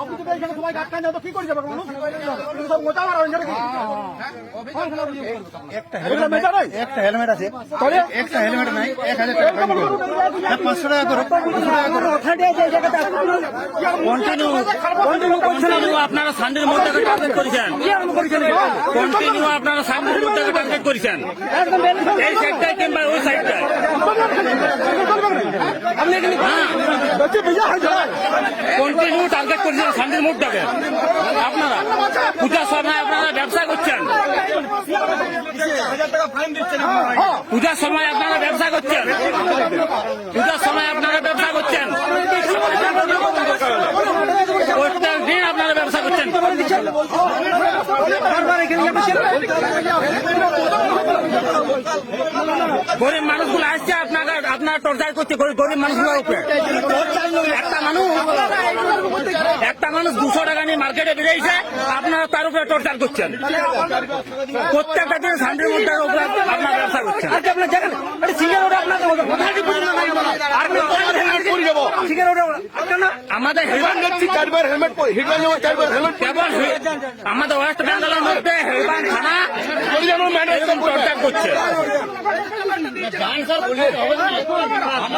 আপনি তো এখানে সবাই আটকান তো কি করে যাবে মানুষ সব মোটা মারা হয়েছে একটা এগুলো মেটা নয়? একটা হেলমেট আছে একটা হেলমেট নাই এক হাজার টাকা ফাইন করো পাঁচশো টাকা করো পাঁচশো টাকা করো কন্টিনিউ কন্টিনিউ আপনারা সানডের মধ্যে টার্গেট করেছেন কন্টিনিউ আপনারা সানডের মধ্যে টার্গেট করেছেন এই সাইডটায় কিংবা ওই সাইডটায় কন্টিনিউ টার্গেট করছেন শান্তির মুডটাকে। আপনারা পূজার সময় আপনারা ব্যবসা করছেন। পূজার সময় আপনারা ব্যবসা করছেন পূজার সময় আপনারা ব্যবসা করছেন প্রত্যেক দিন আপনারা ব্যবসা করছেন গরিব মানুষগুলো আসছে আপনারা আপনারা টর্চার করছে গরিব মানুষগুলোর উপরে। একটা মানুষ মানুষ দুশো টাকা নিয়ে মার্কেটে বেরিয়েছে আপনারা তার উপরে টর্চার করছেন। প্রত্যেকটা দিন শান্তির মধ্যে উপরে আপনারা ব্যবসা করছেন। আমাদের কেবল হে- আমাদের ওয়েস্ট বেঙ্গলের মধ্যে হেলবান থানা টর্চার করছে।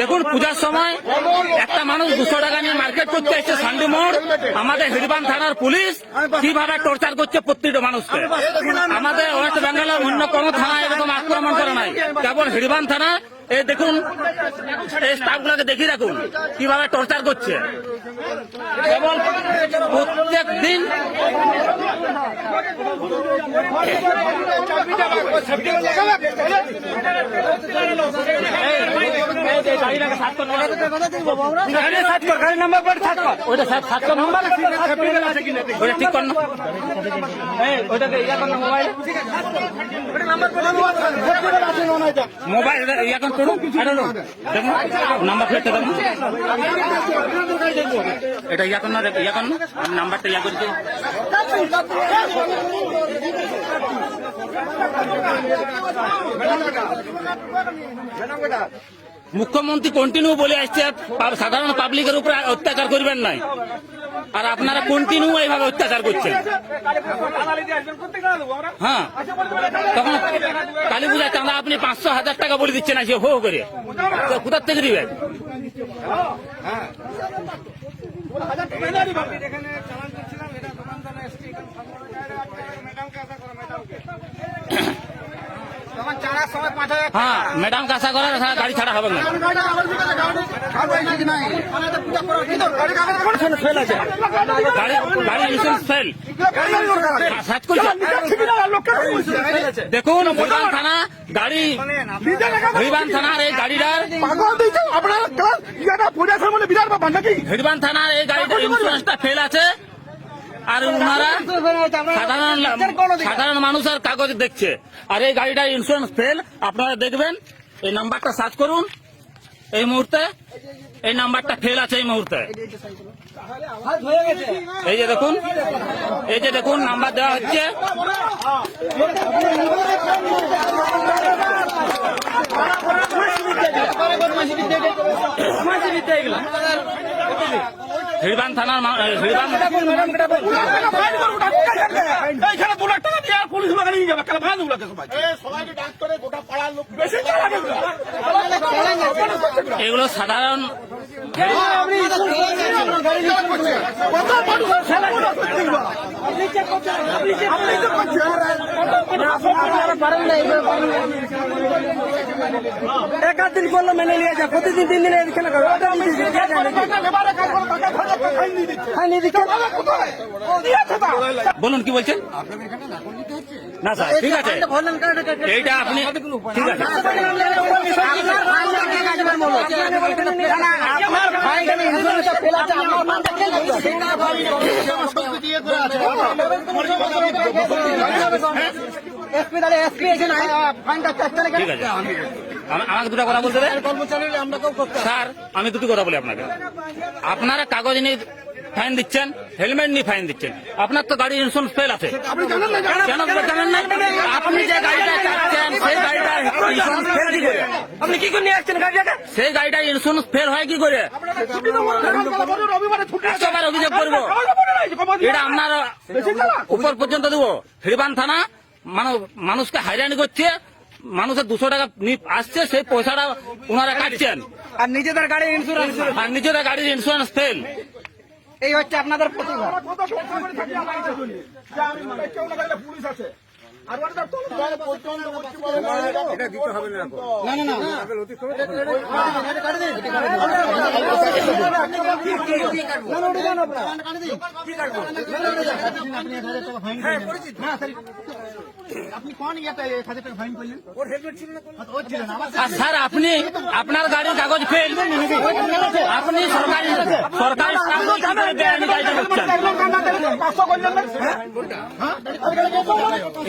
দেখুন, পূজার সময় একটা মানুষ দুশো টাকা নিয়ে মার্কেট করতে এসছে, সান্ডি মোড়। আমাদের হিরবান থানার পুলিশ কীভাবে টর্চার করছে প্রত্যেকটা মানুষকে। আমাদের ওয়েস্ট বেঙ্গলের অন্য কোনো থানা এরকম আক্রমণ করে নাই। কেবল হিরবান থানা। এই দেখুন এই স্টাফগুলোকে দেখিয়ে রাখুন কীভাবে টর্চার করছে। কেবল প্রত্যেক দিন না। ইয়া কর মোবাইল। মোবাইল করুন নাম্বার প্লেটটা দেখুন এটা ইয়া কর ইয়া কর নাম্বারটা ইয়া করছি মুখ্যমন্ত্রী কন্টিনিউ বলে আসছে সাধারণ পাবলিকের উপরে অত্যাচার করবেন নাই। আর আপনারা কন্টিনিউ এইভাবে অত্যাচার করছেন। হ্যাঁ। তখন কালী পূজার চাঁদা আপনি পাঁচশো হাজার টাকা বলে দিচ্ছেন, আসে হো করে। কোথার থেকে দিবেন? তখন চারার সময় পাঁচ হাজার হ্যাঁ ম্যাডাম কাছা করে গাড়ি ছাড়া হবে না। দেখুন হরিবান থানা গাড়ি থানার এই গাড়িটার আপনারা বিরাট থানার এই গাড়িটার ইন্স্যুরেন্সটা ফেল আছে। আর ওনারা সাধারণ সাধারণ মানুষের কাগজ দেখছে। আর এই গাড়িটার ইন্স্যুরেন্স ফেল আপনারা দেখবেন, এই নাম্বারটা সার্চ করুন। এই মুহূর্তে, এই নাম্বারটা ফেল আছে এই মুহূর্তে। এই যে দেখুন, এই যে দেখুন, নাম্বার দেওয়া হচ্ছে। হিড়বান থানার হিড়বান এইখানে দু লাখ টাকা দিয়ে আর পুলিশ লাগানি নিয়ে যাবে কাল ভাঙ উলাকে সবাই? সবাইকে ডাক গোটা পাড়ার লোক বেশি এগুলো। সাধারণ কত মানুষ ছেলে আপনি চেক করছেন আপনি তো করছেন এক আধ দিন করল মেনে নিয়ে যা প্রতিদিন তিন দিনে খেলা করো। বলুন কি বলছেন? না স্যার ঠিক আছে। এইটা আপনি ঠিক আছে? এসপি দাঁড়িয়ে এসপি এসে ফাইনটা না আছে। আমা- আমাকে দুটো কথা বলতে স্যার আমি দুটি কথা বলি আপনাকে। আপনারা কাগজ নিয়ে ফাইন দিচ্ছেন হেলমেট নিয়ে ফাইন দিচ্ছেন। আপনার তো গাড়ির ইন্স্যুরেন্স ফেল আছে। কেন জানেন না? আপনি যে গাড়িটা চাচ্ছেন সেই গাড়িটা ইন্স্যুরেন্স ফেল কি করে? আপনি কি করে নিয়ে আসছেন গাড়িটাকে? সেই গাড়িটা ইন্স্যুরেন্স ফেল হয় কি করে? একশোবার অভিযোগ করব। এটা আপনার উপর পর্যন্ত দেবো। হিরবান থানা মানুষ মানুষকে হয়রানি করছে। মানুষের দুশো টাকা আসছে সেই পয়সাটা ওনারা কাটছেন। আর নিজেদের গাড়ির ইন্স্যুরেন্স আর নিজেদের গাড়ির ইন্স্যুরেন্স ফেল এই হচ্ছে আপনাদের প্রতিভা। পুলিশ আছে। ফাইন স্যার আপনি আপনার গাড়ির কাগজ ফেল আপনি সরকারি সরকারি হয়ে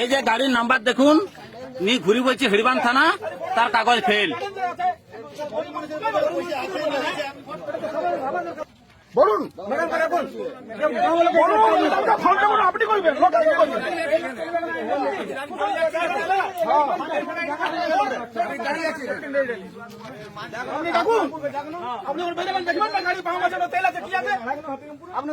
এই যে গাড়ির নাম্বার দেখুন নি ঘুরি বলছি হিরবান থানা তার কাগজ ফেল বলুন আপনি করবেন আপনি তেল আছে কি আছে আপনি